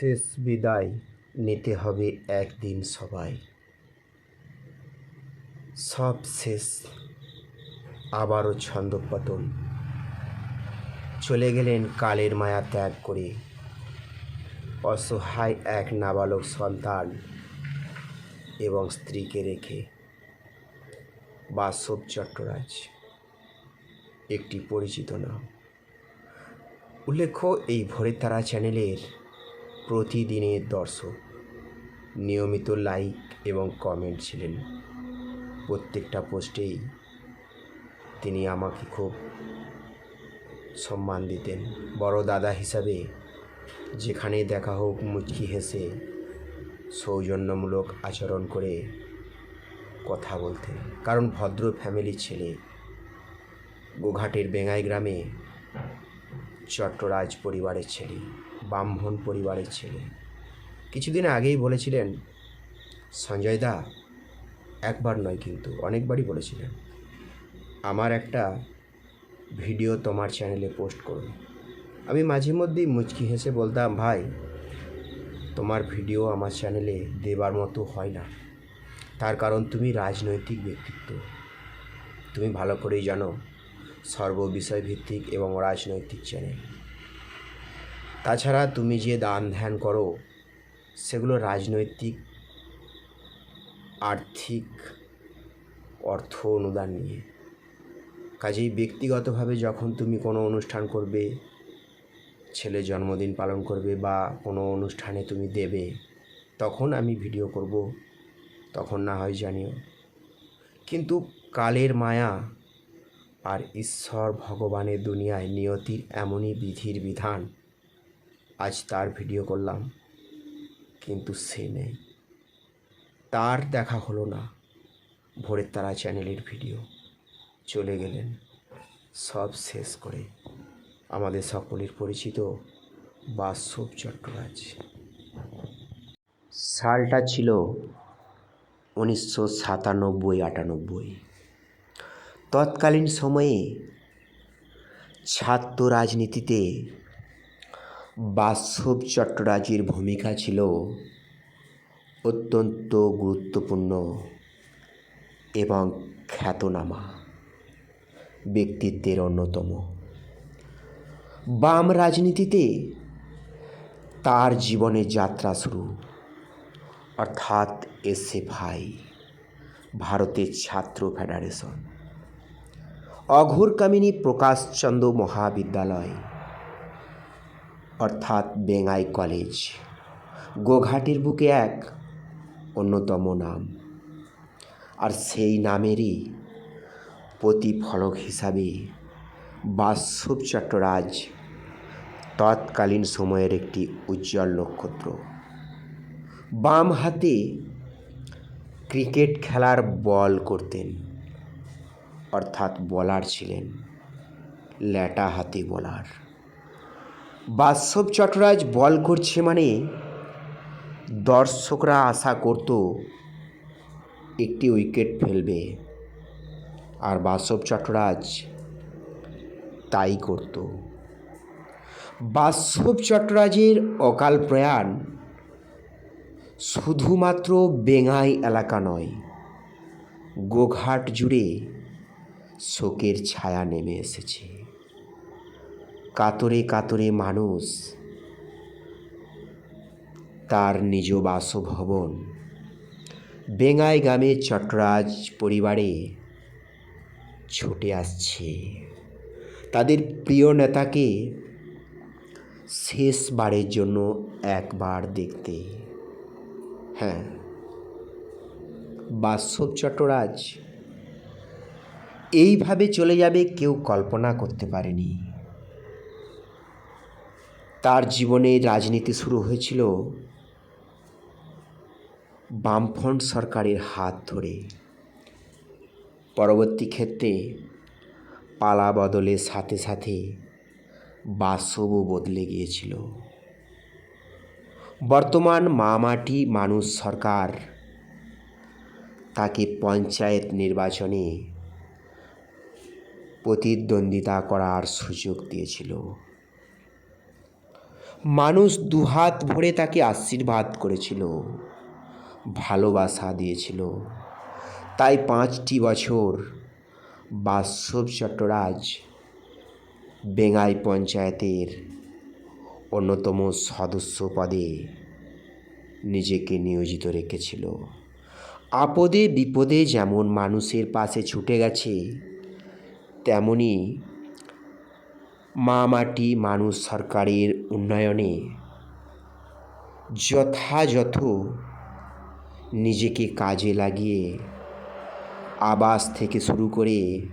শেষ বিদায় নিতে হবে একদিন সবাই। সব শেষ, আবারও ছন্দপতন চলে গেলেন কালের মায়া ত্যাগ করে। অসহায় এক নাবালক সন্তান এবং স্ত্রীকে রেখে বাসব চট্টরাজ, একটি পরিচিত নাম। উল্লেখ্য, এই ভোরের তারা চ্যানেলের প্রতিদিনের দর্শক, নিয়মিত লাইক এবং কমেন্ট ছিলেন। প্রত্যেকটা পোস্টেই তিনি আমাকে খুব সম্মান দিতেন। বড় দাদা হিসাবে যেখানেই দেখা হোক মুচকি হেসে সৌজন্যমূলক আচরণ করে কথা বলতেন। কারণ ভদ্র ফ্যামিলির ছেলে, গোঘাটের বেঙ্গাই গ্রামে চট্টরাজ পরিবারের ছেলে। ব্রাহ্মণ পরিবারের ছেলে। কিছুদিন আগেই বলেছিলেন সঞ্জয় দা একবার নয় কিন্তু অনেকবারই বলেছিলেন, আমার একটা ভিডিও তোমার চ্যানেলে পোস্ট করুন আমি মাঝে মধ্যেই মুচকি হেসে বলতাম, ভাই, তোমার ভিডিও আমার চ্যানেলে দেবার মতো হয় না। তার কারণ তুমি রাজনৈতিক ব্যক্তিত্ব। তুমি ভালো করেই জানো সর্ববিষয় ভিত্তিক এবং রাজনৈতিক চ্যানেল। তাছাড়া তুমি যে দান ধ্যান করো, সেগুলো রাজনৈতিক, আর্থিক, অর্থ অনুদান নিয়ে। কাজেই ব্যক্তিগতভাবে যখন তুমি কোনো অনুষ্ঠান করবে, ছেলে জন্মদিন পালন করবে বা কোনো অনুষ্ঠানে তুমি দেবে, তখন আমি ভিডিও করব, তখন না হয় জানিও। কিন্তু কালের মায়া আর ঈশ্বর ভগবানের দুনিয়ায় নিয়তির এমনই বিধির বিধান আজ তার ভিডিও করলাম, কিন্তু সে নেই। তার দেখা হলো না। ভোরের তারা চ্যানেলের ভিডিও। চলে গেলেন। সব শেষ করে আমাদের সকলের পরিচিত বাসব চট্টরাজ। সালটা ছিল উনিশশো সাতানব্বই আটানব্বই। তৎকালীন সময়ে ছাত্র রাজনীতিতে বাসব চট্টরাজের ভূমিকা ছিল অত্যন্ত গুরুত্বপূর্ণ এবং খ্যাতনামা ব্যক্তিত্বের অন্যতম। বাম রাজনীতিতে তার জীবনের যাত্রা শুরু, অর্থাৎ এসএফআই ভারতের ছাত্র ফেডারেশন। অঘোরকামিনী প্রকাশচন্দ্র মহাবিদ্যালয় অর্থাৎ বেঙ্গাই কলেজ। গোঘাটের বুকে এক অন্যতম নাম। আর সেই নামেরই প্রতিফলক হিসাবে বাসব চট্টরাজ তৎকালীন সময়ের একটি উজ্জ্বল নক্ষত্র। বাম হাতে ক্রিকেট খেলার বল করতেন, অর্থাৎ বলার ছিলেন ল্যাটা হাতে বলার। বাসব চট্টরাজ বল করছে মানে দর্শকরা আশা করত একটি উইকেট ফেলবে। আর বাসব চট্টরাজ তাই করত। বাসব চট্টরাজের অকাল প্রয়াণ শুধুমাত্র বেঙ্গাই এলাকা নয়, গোঘাট জুড়ে শোকের ছায়া নেমে এসেছে। কাতরে কাতরে মানুষ তার নিজ বাসভবন। বেঙ্গাই গ্রামের চট্টরাজ পরিবারে ছুটে আসছে। তাদের প্রিয় নেতাকে শেষবারের জন্য একবার দেখতে। হ্যাঁ বাসব চট্টরাজ এইভাবে চলে যাবে কেউ কল্পনা করতে পারেনি। তার জীবনে রাজনীতি শুরু হয়েছিল বামফ্রন্ট সরকারের হাত ধরে। পরবর্তী ক্ষেত্রে পালা বদলের সাথে সাথে বাসবও বদলে গিয়েছিল। বর্তমান মামাটি মানুষ সরকার তাকে পঞ্চায়েত নির্বাচনে প্রতিদ্বন্দ্বিতা করার সুযোগ দিয়েছিল। মানুষ দুহাত ভরে তাকে আশীর্বাদ করেছিল, ভালোবাসা দিয়েছিল। তাই পাঁচটি বছর বাসব চট্টরাজ বেঙ্গাই পঞ্চায়েতের অন্যতম সদস্য পদে নিজেকে নিয়োজিত রেখেছিল। আপদে বিপদে যেমন মানুষের পাশে ছুটে গেছে, তেমনি মা মাটি মানুষ সরকারের উন্নয়নে যথাযথ নিজেকে কাজে লাগিয়ে আবাস থেকে শুরু করে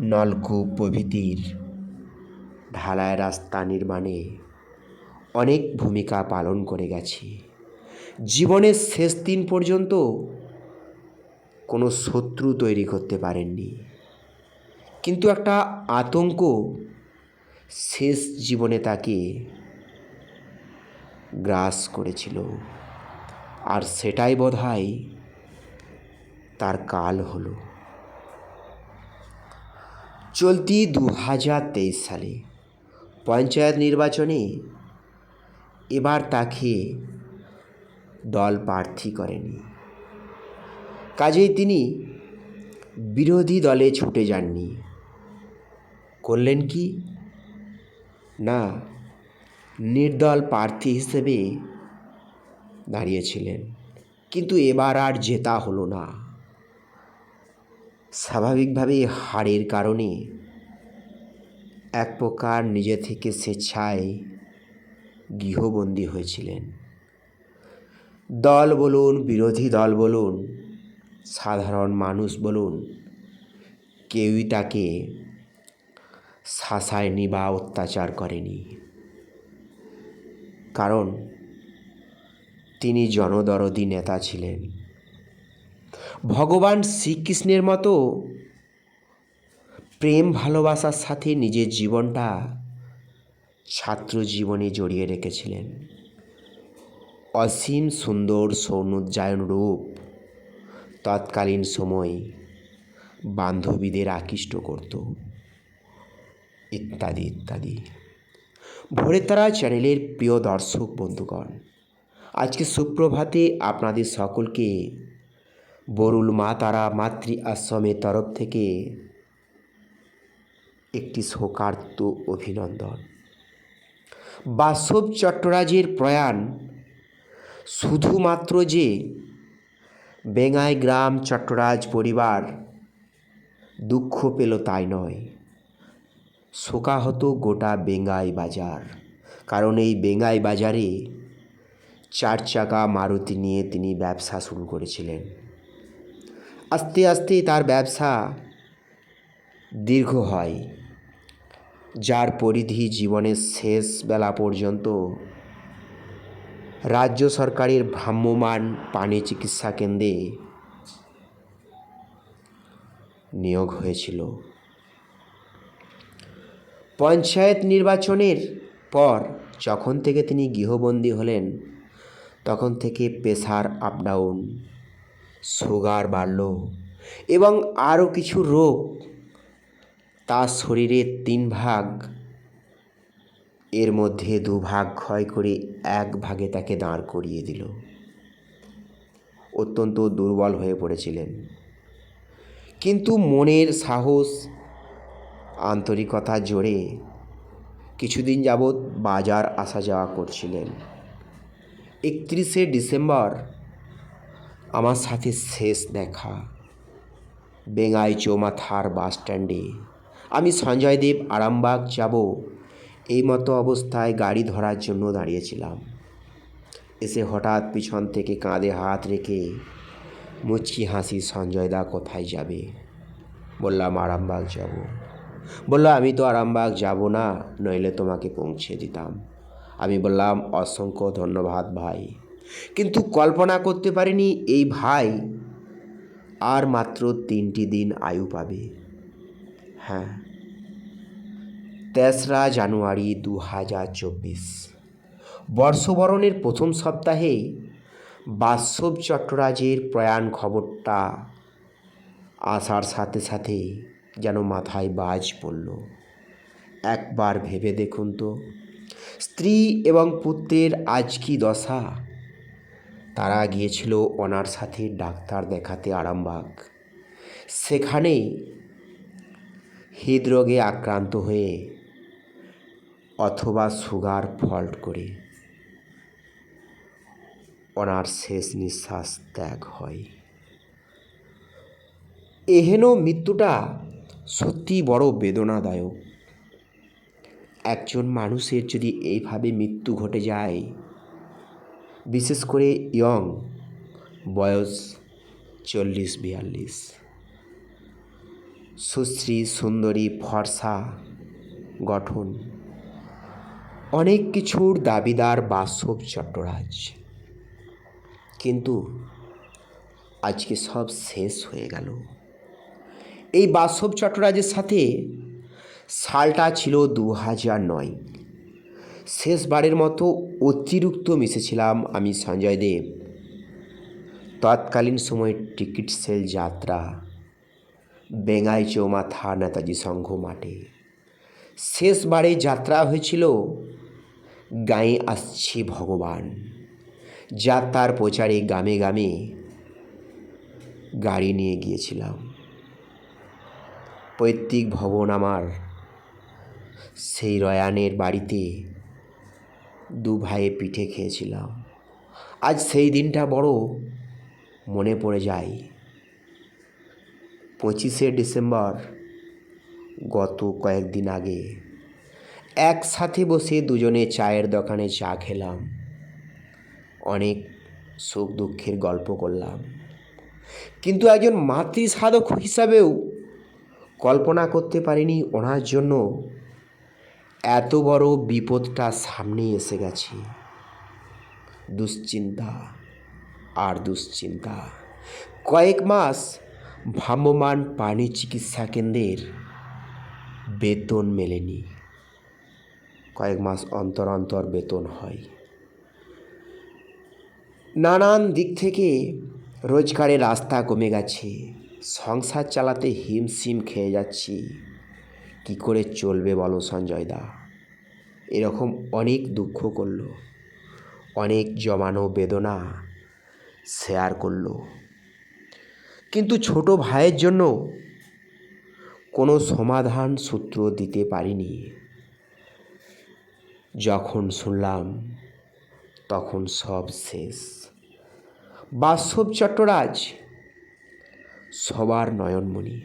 নলকূপ প্রভৃতির ঢালাই রাস্তা নির্মাণে অনেক ভূমিকা পালন করে গেছে। জীবনের শেষ দিন পর্যন্ত কোনো শত্রু তৈরি করতে পারেননি। কিন্তু একটা আতঙ্ক শেষ জীবনে তাকে গ্রাস করেছিল। আর সেটাই বোধহয় তার কাল হলো। চলতি দু হাজার তেইশ সালে পঞ্চায়েত নির্বাচনে এবার তাকে দল প্রার্থী করেনি। কাজেই তিনি বিরোধী দলে ছুটে যাননি। করলেন কি? না, নির্দল প্রার্থী হিসেবে দাঁড়িয়েছিলেন। কিন্তু এবার আর জেতা হলো না। স্বাভাবিকভাবে হারের কারণে এক প্রকার নিজে থেকে স্বেচ্ছায় গৃহবন্দী হয়েছিলেন। দল বলুন, বিরোধী দল বলুন, সাধারণ মানুষ বলুন, কেউই তাকে শাসায়নি বা অত্যাচার করেনি। কারণ তিনি জনদরদি নেতা ছিলেন। ভগবান শ্রীকৃষ্ণের মতো প্রেম ভালোবাসার সাথে নিজের জীবনটা ছাত্র জীবনে জড়িয়ে রেখেছিলেন। অসীম সুন্দর সৌন্দর্যায়ন রূপ তৎকালীন সময় বান্ধবীদের আকৃষ্ট করত। ইত্যাদি ইত্যাদি। ভোরের তারা চ্যানেলের প্রিয় দর্শক বন্ধুগণ, আজকে সুপ্রভাতে আপনাদের সকলকে বরুল মা তারা মাতৃ আশ্রমের তরফ থেকে একটি শোকার্ত অভিনন্দন। বাসব চট্টরাজের প্রয়াণ শুধুমাত্র যে বেঙ্গাই গ্রাম চট্টরাজ পরিবার দুঃখ পেল তাই নয় শোকাহত গোটা বেঙ্গাই বাজার। কারণ এই বেঙ্গাই বাজারে চার চাকা মারুতি নিয়ে তিনি ব্যবসা শুরু করেছিলেন। আস্তে আস্তে তার ব্যবসা দীর্ঘ হয়, যার পরিধি জীবনের শেষ বেলা পর্যন্ত রাজ্য সরকারের ভ্রাম্যমাণ পানি চিকিৎসা কেন্দ্রে নিয়োগ হয়েছিল। পঞ্চায়েত নির্বাচনের পর যখন থেকে তিনি গৃহবন্দী হলেন, তখন থেকে প্রেশার আপ ডাউন সুগার বাড়ল এবং আরও কিছু রোগ তার শরীরের তিন ভাগ, এর মধ্যে দুভাগ ক্ষয় করে এক ভাগে তাকে দাঁড় করিয়ে দিল। অত্যন্ত দুর্বল হয়ে পড়েছিলেন। কিন্তু মনের সাহস আন্তরিকতা জোরে কিছুদিন যাবৎ বাজার আসা যাওয়া করছিলেন। একত্রিশে ডিসেম্বর, আমার সাথে শেষ দেখা। বেঙ্গাই চৌমাথার বাস স্ট্যান্ডে। আমি সঞ্জয় দেব আরামবাগ যাব এই মতো অবস্থায় গাড়ি ধরার জন্য দাঁড়িয়েছিলাম। এসে হঠাৎ পিছন থেকে কাঁধে হাত রেখে মুচকি হাসি সঞ্জয় দা কোথায় যাবে? বললাম, আরামবাগ যাব। বলল, আমি তো আরামবাগ যাব না, নইলে তোমাকে পৌঁছে দিতাম। আমি বললাম, অসংখ্য ধন্যবাদ ভাই। কিন্তু কল্পনা করতে পারিনি এই ভাই আর মাত্র তিনটি দিন আয়ু পাবে। হ্যাঁ তেসরা জানুয়ারি দু হাজার চব্বিশ। বর্ষবরণের প্রথম সপ্তাহেই বাস্তব চট্টরাজের প্রয়াণ খবরটা আসার সাথে সাথে যেন মাথায় বাজ পড়ল। একবার ভেবে দেখুন তো, স্ত্রী এবং পুত্রের আজ কি দশা? তারা গিয়েছিল ওনার সাথে ডাক্তার দেখাতে আরামবাগ। সেখানে হৃদরোগে আক্রান্ত হয়ে অথবা সুগার ফল্ট করে ওনার শেষ নিঃশ্বাস ত্যাগ হয়। এহেন মৃত্যুটা সত্যি বড় বেদনাদায়ক। একজন মানুষের যদি এইভাবে মৃত্যু ঘটে যায়, বিশেষ করে ইয়ং, বয়স চল্লিশ বিয়াল্লিশ। সুশ্রী, সুন্দরী, ফর্সা, গঠন। অনেক কিছুর দাবিদার বাসব চট্টরাজ। কিন্তু আজকে সব শেষ হয়ে গেল। এই বাসব চট্টরাজের সাথে সালটা ছিল দু হাজার নয়। শেষবারের মতো অতিরিক্ত মিশেছিলাম আমি সঞ্জয় দেব তৎকালীন সময়ে টিকিট সেল যাত্রা, বেঙ্গাই চৌমাথা নেতাজি সংঘ মাঠে। শেষবারে যাত্রা হয়েছিল, গায়ে আসছে ভগবান। যাত্রার প্রচারে গ্রামে গ্রামে গাড়ি নিয়ে গিয়েছিলাম। পৈতৃক ভবন আমার। সেই রয়ানের বাড়িতে দু ভাইয়ে পিঠে খেয়েছিলাম। আজ সেই দিনটা বড় মনে পড়ে যায়। পঁচিশে ডিসেম্বর গত কয়েকদিন আগে একসাথে বসে দুজনে চায়ের দোকানে চা খেলাম। অনেক সুখ দুঃখের গল্প করলাম। কিন্তু একজন মাতৃ সাধক হিসাবেও কল্পনা করতে পারিনি ওনার জন্য। এত বড় বিপদটা সামনে এসে গেছে। দুশ্চিন্তা আর দুশ্চিন্তা। কয়েক মাস ভ্রাম্যমান প্রাণী চিকিৎসা কেন্দ্রের বেতন মেলেনি। কয়েক মাস অন্তর অন্তর বেতন হয়। নানান দিক থেকে রোজগারের রাস্তা কমে গেছে। সংসার চালাতে হিমশিম খেয়ে যাচ্ছি। কি করে চলবে বলো সঞ্জয় দা এরকম অনেক দুঃখ করল, অনেক জমানো বেদনা শেয়ার করল। কিন্তু ছোট ভাইয়ের জন্য কোনো সমাধান সূত্র দিতে পারিনি। যখন শুনলাম, তখন সব শেষ। বাস্তব চট্টরাজ সবার নয়নমণি।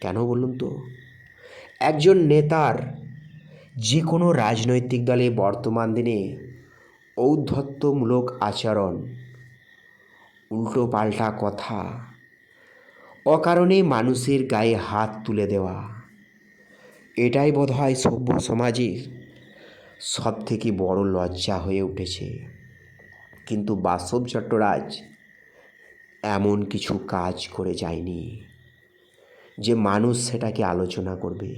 কেন বলুন তো? একজন নেতার যে কোনো রাজনৈতিক দলে বর্তমান দিনে ঔদ্ধত্যমূলক আচরণ উল্টো পাল্টা কথা, অকারণে মানুষের গায়ে হাত তুলে দেওয়া, এটাই বোধ হয় সভ্য সমাজের সব থেকে বড় লজ্জা হয়ে উঠেছে। কিন্তু বাসব চট্টরাজ এমন কিছু কাজ করে যায়নি যে মানুষ সেটাকে আলোচনা করবে।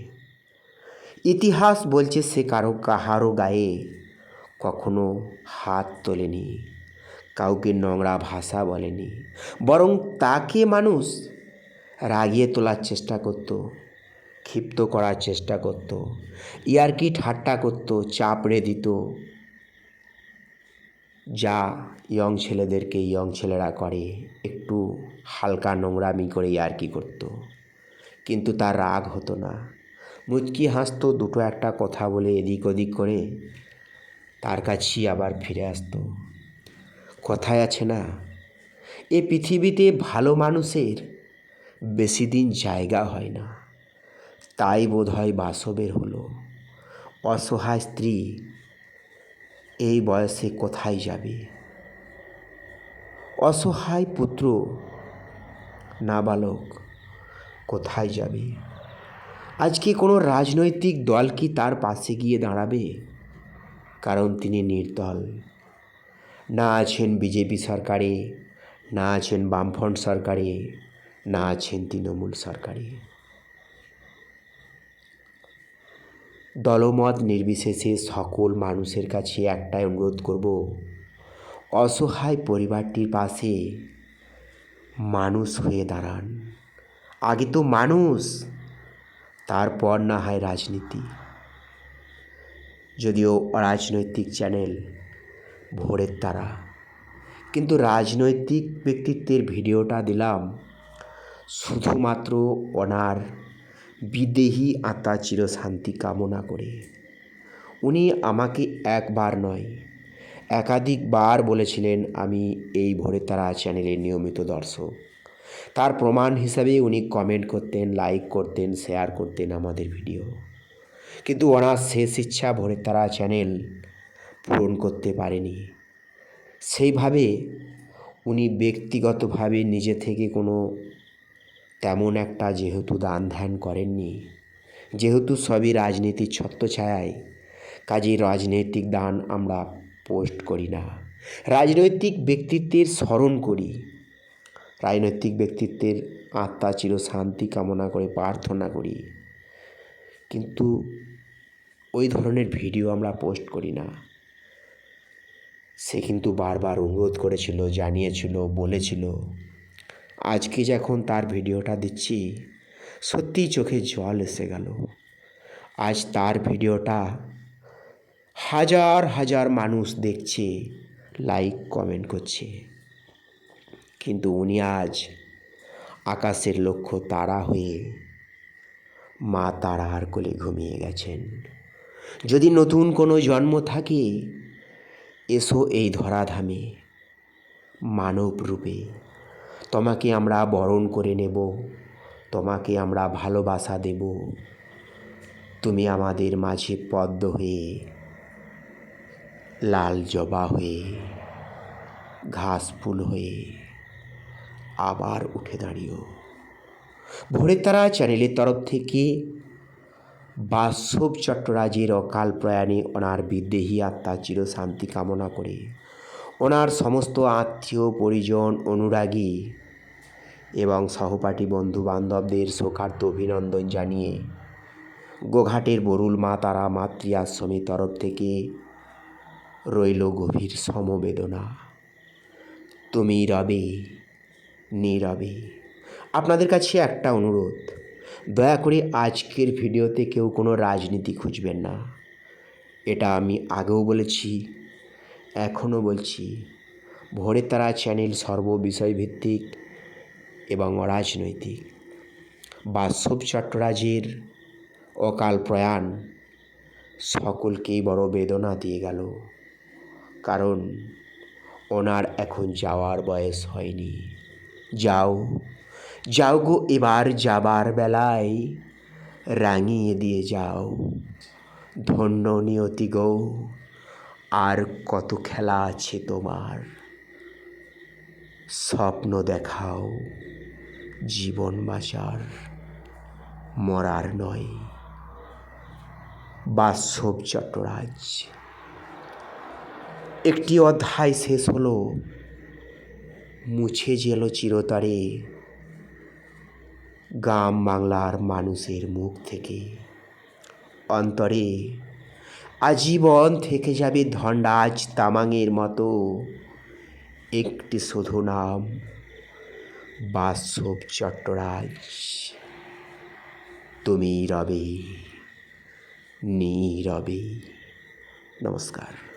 ইতিহাস বলছে সে কারও কাহারও গায়ে কখনো হাত তোলেনি, কাউকে নোংরা ভাষা বলেনি, বরং তাকে মানুষ রাগিয়ে তোলার চেষ্টা করতো, ক্ষিপ্ত করার চেষ্টা করতো, ইয়ারকি ঠাট্টা করতো, চাপড়ে দিত যা ইয়ং ছেলেদেরকে ইয়ং ছেলেরা করে, একটু হালকা নোংরামি করে কি করতো। কিন্তু তার রাগ হতো না। মুচকি হাসতো, দুটো একটা কথা বলে এদিক ওদিক করে, তার কাছেই আবার ফিরে আসতো। কথায় আছে না, এ পৃথিবীতে ভালো মানুষের বেশি দিন জায়গা হয় না। তাই বোধ হয় বাসবের হলো। অসহায় স্ত্রী এই বয়সে কোথায় যাবে? অসহায় পুত্র, নাবালক, কোথায় যাবে? আজকে কোনো রাজনৈতিক দল কি তার পাশে গিয়ে দাঁড়াবে? কারণ তিনি নির্দল। না আছেন বিজেপি সরকারে, না আছেন বামফ্রন্ট সরকারে, না আছেন তৃণমূল সরকারে। দলমত নির্বিশেষে সকল মানুষের কাছে একটাই অনুরোধ করব। অসহায় পরিবারটির পাশে মানুষ হয়ে দাঁড়ান। আগে তো মানুষ, তারপর না হয় রাজনীতি। যদিও অরাজনৈতিক চ্যানেল ভোরের তারা, কিন্তু রাজনৈতিক ব্যক্তিত্বের ভিডিওটা দিলাম শুধুমাত্র ওনার বিদেহী আত্মা চিরশান্তি কামনা করে। উনি আমাকে একবার নয়, একাধিকবার বলেছিলেন, আমি এই ভোরের তারা চ্যানেলের নিয়মিত দর্শক। তার প্রমাণ হিসাবে উনি কমেন্ট করতেন, লাইক করতেন, শেয়ার করতেন আমাদের ভিডিও। কিন্তু ওনার শেষ ইচ্ছা ভোরের তারা চ্যানেল পূরণ করতে পারেনি। সেইভাবে উনি ব্যক্তিগতভাবে নিজে থেকে কোনো তেমন একটা যেহেতু দান ধ্যান করেননি, যেহেতু সবই রাজনীতির ছত্রছায়ায়, কাজেই রাজনৈতিক দান আমরা পোস্ট করি না। রাজনৈতিক ব্যক্তিত্বের স্মরণ করি। রাজনৈতিক ব্যক্তিত্বের আত্মা চির শান্তি কামনা করে প্রার্থনা করি। কিন্তু ওই ধরনের ভিডিও আমরা পোস্ট করি না। সে কিন্তু বারবার অনুরোধ করেছিল, জানিয়েছিল, বলেছিল। আজকে যখন তার ভিডিওটা দিচ্ছি সত্যিই চোখে জল এসে গেল। আজ তার ভিডিওটা হাজার হাজার মানুষ দেখছে লাইক কমেন্ট করছে। কিন্তু উনি আজ আকাশের লক্ষ্য তারা হয়ে মা তারার কোলে ঘুমিয়ে গেছেন। যদি নতুন কোনো জন্ম থাকে, এসো এই ধরাধামে মানব রূপে। তোমাকে আমরা বরণ করে নেব, তোমাকে আমরা ভালোবাসা দেব। তুমি আমাদের মাঝে পদ্ম হয়ে, লাল জবা হয়ে, ঘাস ফুল হয়ে আবার উঠে দাঁড়িয়েও ভোরের তারা চ্যানেলের তরফ থেকে বাসব চট্টরাজের অকাল প্রয়াণে ওনার বিদ্রোহী আত্মা চির শান্তি কামনা করে ওনার সমস্ত আত্মীয়, পরিজন, অনুরাগী এবং সহপাঠী বন্ধু বান্ধবদের শোকার্ত অভিনন্দন জানিয়ে গোঘাটের বরুল মা তারা মাতৃ আশ্রমের তরফ থেকে রইল গভীর সমবেদনা। তুমি রবে নীরবে আপনাদের কাছে একটা অনুরোধ, দয়া করে আজকের ভিডিওতে কেউ কোনো রাজনীতি খুঁজবেন না। এটা আমি আগেও বলেছি, এখনও বলছি। ভোরের তারা চ্যানেল সর্ববিষয়ভিত্তিক এবং অরাজনৈতিক বাস্তব চট্টরাজের অকাল প্রয়াণ সকলকেই বড় বেদনা দিয়ে গেল। কারণ ওনার এখন যাওয়ার বয়স হয়নি। যাও যাও গো এবার যাবার বেলায় রাঙিয়ে দিয়ে যাও। ধন্য নিয়তি গো, আর কত খেলা আছে তোমার। স্বপ্ন দেখাও। জীবন বাঁচার, মরার নয়, বাস্তব চট্টরাজ। একটি অধ্যায় শেষ হলো, মুছে গেল চিরতরে, গ্রাম বাংলার মানুষের মুখ থেকে। অন্তরে আজীবন থেকে যাবে ধন্ডাজ তামাঙের মতো, একটি শুধু নাম। বাসব চট্টরাজ তুমি রবে নীরবে। নমস্কার।